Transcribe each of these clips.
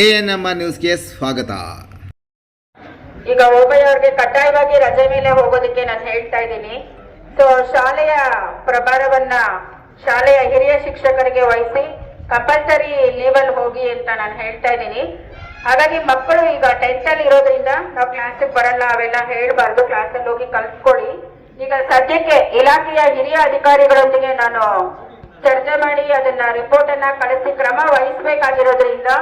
A N M R ನ್ಯೂಸ್ಗೆ ಸ್ವಾಗತ. ಈಗ ಓಬಯ್ಯ ಅವ್ರಿಗೆ ಕಡ್ಡಾಯವಾಗಿ ರಜೆ ಮೇಲೆ ಹೋಗೋದಕ್ಕೆ ನಾನು ಹೇಳ್ತಾ ಇದ್ದೀನಿ. ಸೊ ಶಾಲೆಯ ಪ್ರಭಾರವನ್ನ ಶಾಲೆಯ ಹಿರಿಯ ಶಿಕ್ಷಕರಿಗೆ ವಹಿಸಿ ಕಂಪಲ್ಸರಿ ಲೀವಲ್ಲಿ ಹೋಗಿ ಅಂತ ನಾನು ಹೇಳ್ತಾ ಇದ್ದೀನಿ. ಹಾಗಾಗಿ ಮಕ್ಕಳು ಈಗ ಟೆಂತ್ ಅಲ್ಲಿ ಇರೋದ್ರಿಂದ ನಾವು ಕ್ಲಾಸಿಗೆ ಬರಲ್ಲ, ಅವೆಲ್ಲ ಹೇಳ್ಬಾರ್ದು ಕ್ಲಾಸಲ್ಲಿ ಹೋಗಿ ಕಲ್ತ್ಕೊಳ್ಳಿ. ಈಗ ಸದ್ಯಕ್ಕೆ ಇಲಾಖೆಯ ಹಿರಿಯ ಅಧಿಕಾರಿಗಳೊಂದಿಗೆ ನಾನು ಚರ್ಚೆ ಮಾಡಿ ಅದನ್ನ ರಿಪೋರ್ಟ್ ಅನ್ನ ಕಳಿಸಿ ಕ್ರಮ ವಹಿಸಬೇಕಾಗಿರೋದ್ರಿಂದ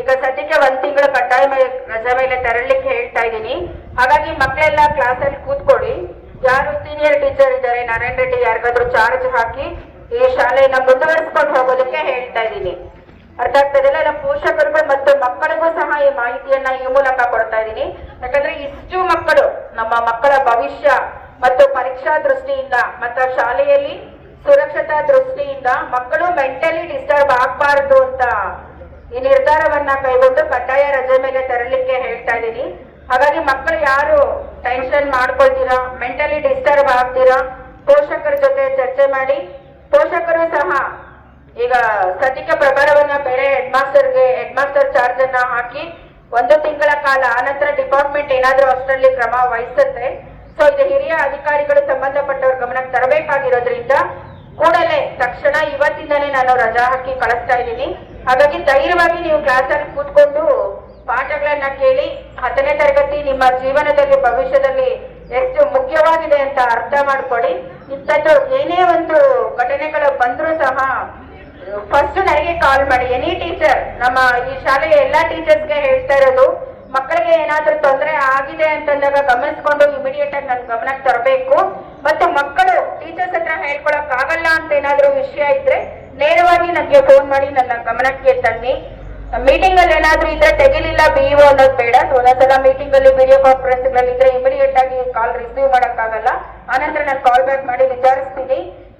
ಈಗ ಸದ್ಯಕ್ಕೆ ಒಂದ್ ತಿಂಗಳು ಕಡ್ಡಾಯ ರಜೆ ಮೇಲೆ ತೆರಳಲಿಕ್ಕೆ ಹೇಳ್ತಾ ಇದ್ದೀನಿ. ಹಾಗಾಗಿ ಮಕ್ಕಳೆಲ್ಲ ಕ್ಲಾಸಲ್ಲಿ ಕೂತ್ಕೊಳ್ಳಿ. ಯಾರು ಸೀನಿಯರ್ ಟೀಚರ್ ಇದ್ದಾರೆ, ನಾರಾಯಣ ರೆಡ್ಡಿ ಯಾರಿಗಾದ್ರೂ ಚಾರ್ಜ್ ಹಾಕಿ ಈ ಶಾಲೆಯನ್ನ ಮುಂದುವರಿಸ್ಕೊಂಡು ಹೋಗೋದಕ್ಕೆ ಹೇಳ್ತಾ ಇದ್ದೀನಿ. ಅರ್ಥ ಆಗ್ತದಿಲ್ಲ ನಮ್ಮ ಪೋಷಕರುಗಳು ಮತ್ತು ಮಕ್ಕಳಿಗೂ ಸಹ ಈ ಮಾಹಿತಿಯನ್ನ ಈ ಮೂಲಕ ಕೊಡ್ತಾ ಇದ್ದೀನಿ. ಯಾಕಂದ್ರೆ ಇಷ್ಟು ಮಕ್ಕಳು ನಮ್ಮ ಮಕ್ಕಳ ಭವಿಷ್ಯ ಮತ್ತು ಪರೀಕ್ಷಾ ದೃಷ್ಟಿಯಿಂದ ಮತ್ತು ಶಾಲೆಯಲ್ಲಿ ಸುರಕ್ಷತಾ ದೃಷ್ಟಿಯಿಂದ ಮಕ್ಕಳು ಮೆಂಟಲಿ ಡಿಸ್ಟರ್ಬ್ ಆಗ್ಬಾರ್ದು ಅಂತ ಈ ನಿರ್ಧಾರವನ್ನ ಕೈಗೊಂಡು ಕಡ್ಡಾಯ ರಜೆ ಮೇಲೆ ತರಲಿಕ್ಕೆ ಹೇಳ್ತಾ ಇದ್ದೀನಿ. ಹಾಗಾಗಿ ಮಕ್ಕಳು ಯಾರು ಟೆನ್ಷನ್ ಮಾಡ್ಕೊಳ್ತೀರಾ ಮೆಂಟಲಿ ಡಿಸ್ಟರ್ಬ್ ಆಗ್ತೀರಾ, ಪೋಷಕರ ಜೊತೆ ಚರ್ಚೆ ಮಾಡಿ. ಪೋಷಕರು ಸಹ ಈಗ ಸದ್ಯಕ್ಕೆ ಪ್ರಭಾರವನ್ನ ಬೇರೆ ಹೆಡ್ ಮಾಸ್ಟರ್ಗೆ ಹೆಡ್ ಮಾಸ್ಟರ್ ಚಾರ್ಜ್ ಅನ್ನ ಹಾಕಿ ಒಂದು ತಿಂಗಳ ಕಾಲ, ಆನಂತರ ಡಿಪಾರ್ಟ್ಮೆಂಟ್ ಏನಾದ್ರೂ ಅಷ್ಟರಲ್ಲಿ ಕ್ರಮ ವಹಿಸುತ್ತೆ. ಸೊ ಇದು ಹಿರಿಯ ಅಧಿಕಾರಿಗಳು ಸಂಬಂಧಪಟ್ಟವ್ರ ಗಮನಕ್ಕೆ ತರಬೇಕಾಗಿರೋದ್ರಿಂದ ಕೂಡಲೇ ತಕ್ಷಣ ಇವತ್ತಿಂದಲೇ ನಾನು ರಜಾ ಹಾಕಿ ಕಳಿಸ್ತಾ ಇದ್ದೀನಿ. ಹಾಗಾಗಿ ಧೈರ್ಯವಾಗಿ ನೀವು ಕ್ಲಾಸಲ್ಲಿ ಕೂತ್ಕೊಂಡು ಪಾಠಗಳನ್ನ ಕೇಳಿ ಹತ್ತನೇ ತರಗತಿ ನಿಮ್ಮ ಜೀವನದಲ್ಲಿ ಭವಿಷ್ಯದಲ್ಲಿ ಎಷ್ಟು ಮುಖ್ಯವಾಗಿದೆ ಅಂತ ಅರ್ಥ ಮಾಡ್ಕೊಳ್ಳಿ. ಇಂಥದ್ದು ಏನೇ ಒಂದು ಘಟನೆಗಳು ಬಂದರೂ ಸಹ ಫಸ್ಟ್ ನನಗೆ ಕಾಲ್ ಮಾಡಿ. ಎನಿ ಟೀಚರ್ ನಮ್ಮ ಈ ಶಾಲೆಯ ಎಲ್ಲಾ ಟೀಚರ್ಸ್ಗೆ ಹೇಳ್ತಾ ಇರೋದು, ಮಕ್ಕಳಿಗೆ ಏನಾದ್ರೂ ತೊಂದರೆ ಆಗಿದೆ ಅಂತಂದಾಗ ಗಮನಿಸ್ಕೊಂಡು ಇಮಿಡಿಯೇಟ್ ಆಗಿ ನನ್ನ ಗಮನಕ್ಕೆ ತರಬೇಕು. ಮತ್ತು ಮಕ್ಕಳು ಟೀಚರ್ಸ್ ಹತ್ರ ಹೇಳ್ಕೊಳಕ್ ಆಗಲ್ಲ ಅಂತ ಏನಾದ್ರೂ ವಿಷಯ ಇದ್ರೆ ನೇರವಾಗಿ ನನಗೆ ಫೋನ್ ಮಾಡಿ, ನನ್ನ ಗಮನಕ್ಕೆ ತನ್ನಿ. ಮೀಟಿಂಗ್ ಅಲ್ಲಿ ಏನಾದ್ರೂ ಇದ್ರೆ ತೆಗಿಲಿಲ್ಲ ಬಿಇಒ ಅನ್ನೋದು ಬೇಡ. ಒಂದೊಂದ್ಸಲ ಮೀಟಿಂಗ್ ಅಲ್ಲಿ ವಿಡಿಯೋ ಕಾನ್ಫರೆನ್ಸ್ಗಳಲ್ಲಿ ಇದ್ರೆ ಇಮಿಡಿಯೇಟ್ ಆಗಿ ಕಾಲ್ ರಿಸೀವ್ ಮಾಡಕ್ಕಾಗಲ್ಲ. ಆನಂತರ ನಾನು ಕಾಲ್ ಬ್ಯಾಕ್ ಮಾಡಿ ವಿಚಾರಿಸ್ತೀನಿ.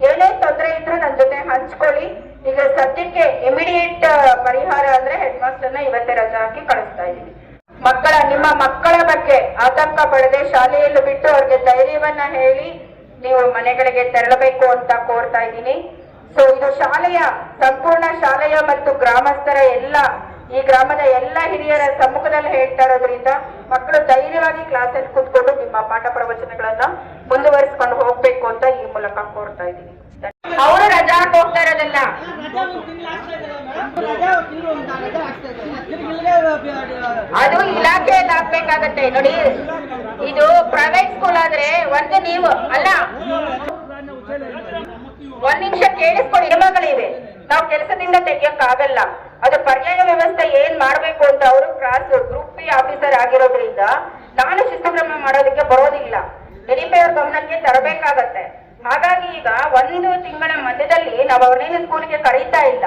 ಏನೇ ತೊಂದರೆ ಇದ್ರೂ ನನ್ನ ಜೊತೆ ಹಂಚ್ಕೊಳ್ಳಿ. ಈಗ ಸದ್ಯಕ್ಕೆ ಇಮಿಡಿಯೇಟ್ ಪರಿಹಾರ ಅಂದ್ರೆ ಹೆಡ್ ಮಾಸ್ಟರ್ನ ಇವತ್ತೇ ರಜಾ ಹಾಕಿ ಕಳಿಸ್ತಾ ಇದ್ದೀನಿ. ಮಕ್ಕಳ, ನಿಮ್ಮ ಮಕ್ಕಳ ಬಗ್ಗೆ ಆತಂಕ ಪಡದೆ ಶಾಲೆಯಲ್ಲಿ ಬಿಟ್ಟು ಅವ್ರಿಗೆ ಧೈರ್ಯವನ್ನ ಹೇಳಿ ನೀವು ಮನೆಗಳಿಗೆ ತೆರಳಬೇಕು ಅಂತ ಕೋರ್ತಾ ಇದ್ದೀನಿ. ಸೊ ಇದು ಶಾಲೆಯ, ಸಂಪೂರ್ಣ ಶಾಲೆಯ ಮತ್ತು ಗ್ರಾಮಸ್ಥರ ಎಲ್ಲ, ಈ ಗ್ರಾಮದ ಎಲ್ಲ ಹಿರಿಯರ ಸಮ್ಮುಖದಲ್ಲಿ ಹೇಳ್ತಾ ಇರೋದ್ರಿಂದ ಮಕ್ಕಳು ಧೈರ್ಯವಾಗಿ ಕ್ಲಾಸಲ್ಲಿ ಕೂತ್ಕೊಂಡು ನಿಮ್ಮ ಪಾಠ ಪ್ರವಚನಗಳನ್ನ ಮುಂದುವರಿಸ್ಕೊಂಡು ಹೋಗ್ಬೇಕು ಅಂತ ಈ ಮೂಲಕ ಕೋರ್ತಾ ಇದ್ದೀನಿ. ಅವರು ರಜಾ ಹೋಗ್ತಾ ಇರೋದಲ್ಲ. ಅದು ಇಲಾಖೆಯಲ್ಲಿ ಆಗ್ಬೇಕಾಗತ್ತೆ ನೋಡಿ, ಇದು ಪ್ರೈವೇಟ್ ಸ್ಕೂಲ್ ಆದ್ರೆ ಒಂದು ನೀವು, ಅಲ್ಲ. ಒಂದ್ ನಿಮಿಷ ಕೇಳಿಸ್ಕೊಂಡ್ ನಿಯಮಗಳಿವೆ ನಾವು ಕೆಲಸದಿಂದ ತೆಗಿಯಕ್ ಆಗಲ್ಲ ಅದು ಪರ್ಯಾಯ ವ್ಯವಸ್ಥೆ ಏನ್ ಮಾಡ್ಬೇಕು ಅಂತ ಅವರು ಕ್ರಾಸ್ ಗ್ರೂಪ್ ಬಿ ಆಫೀಸರ್ ಆಗಿರೋದ್ರಿಂದ ನಾನು ಶಿಸ್ತುಕ್ರಮ ಮಾಡೋದಕ್ಕೆ ಬರೋದಿಲ್ಲ. ನಿರೀಪೆ ಅವ್ರ ಗಮನಕ್ಕೆ ತರಬೇಕಾಗತ್ತೆ. ಹಾಗಾಗಿ ಈಗ ಒಂದು ತಿಂಗಳ ಮಧ್ಯದಲ್ಲಿ ನಾವು ಅವ್ರನ್ನೇನು ಸ್ಕೂಲ್ಗೆ ಕರೀತಾ ಇಲ್ಲ.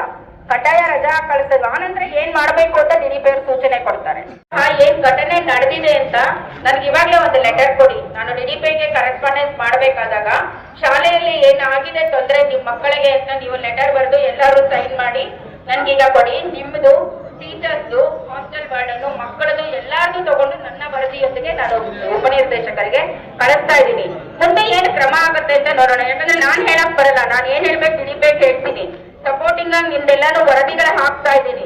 ಕಡ್ಡಾಯ ರಜಾ ಕಳಿಸಲು ಆನಂತರ ಏನ್ ಮಾಡ್ಬೇಕು ಅಂತ ನಿರೀಪೆಯವರು ಸೂಚನೆ ಕೊಡ್ತಾರೆ. ಆ ಏನ್ ಘಟನೆ ನಡೆದಿದೆ ಅಂತ ನನ್ಗೆ ಇವಾಗ್ಲೇ ಒಂದು ಲೆಟರ್ ಕೊಡಿ. ನಾನು ನಿರೀಪೆಗೆ ಕರೆಸ್ಪಾಂಡೆನ್ಸ್ ಮಾಡ್ಬೇಕಾದಾಗ ಶಾಲೆಯಲ್ಲಿ ಏನಾಗಿದೆ ತೊಂದರೆ ನಿಮ್ ಮಕ್ಕಳಿಗೆ ಅಂತ ನೀವು ಲೆಟರ್ ಬರೆದು ಎಲ್ಲರೂ ಸೈನ್ ಮಾಡಿ ನನ್ಗೀಗ ಕೊಡಿ. ನಿಮ್ದು ಟೀಚರ್ಸ್ದು ಹಾಸ್ಟೆಲ್ ವಾರ್ಡನ್ನು ಮಕ್ಕಳದು ಎಲ್ಲಾರ್ದು ತಗೊಂಡು ನನ್ನ ವರದಿಯೊಂದಿಗೆ ನಾನು ಉಪನಿರ್ದೇಶಕರಿಗೆ ಕಳಿಸ್ತಾ ಇದ್ದೀನಿ. ಮುಂದೆ ಏನು ಕ್ರಮ ಆಗುತ್ತೆ ಅಂತ ನೋಡೋಣ. ಯಾಕಂದ್ರೆ ನಾನು ಹೇಳಕ್ ಬರಲ್ಲ. ನಾನು ಏನ್ ಹೇಳ್ಬೇಕು ನಿಡಿಬೇಕು ಹೇಳ್ತೀನಿ. ಆಗಿ ನಿಮ್ದೆಲ್ಲಾನು ವರದಿಗಳ ಹಾಕ್ತಾ ಇದ್ದೀನಿ.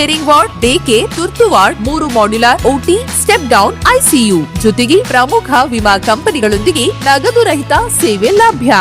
sharing ward day care ತುರ್ತು ವಾರ್ಡ್ ಮೂರು modular OT step down ICU ಜೊತೆಗೆ ಪ್ರಮುಖ ವಿಮಾ ಕಂಪನಿಗಳೊಂದಿಗೆ ನಗದು ರಹಿತ ಸೇವೆ ಲಭ್ಯ.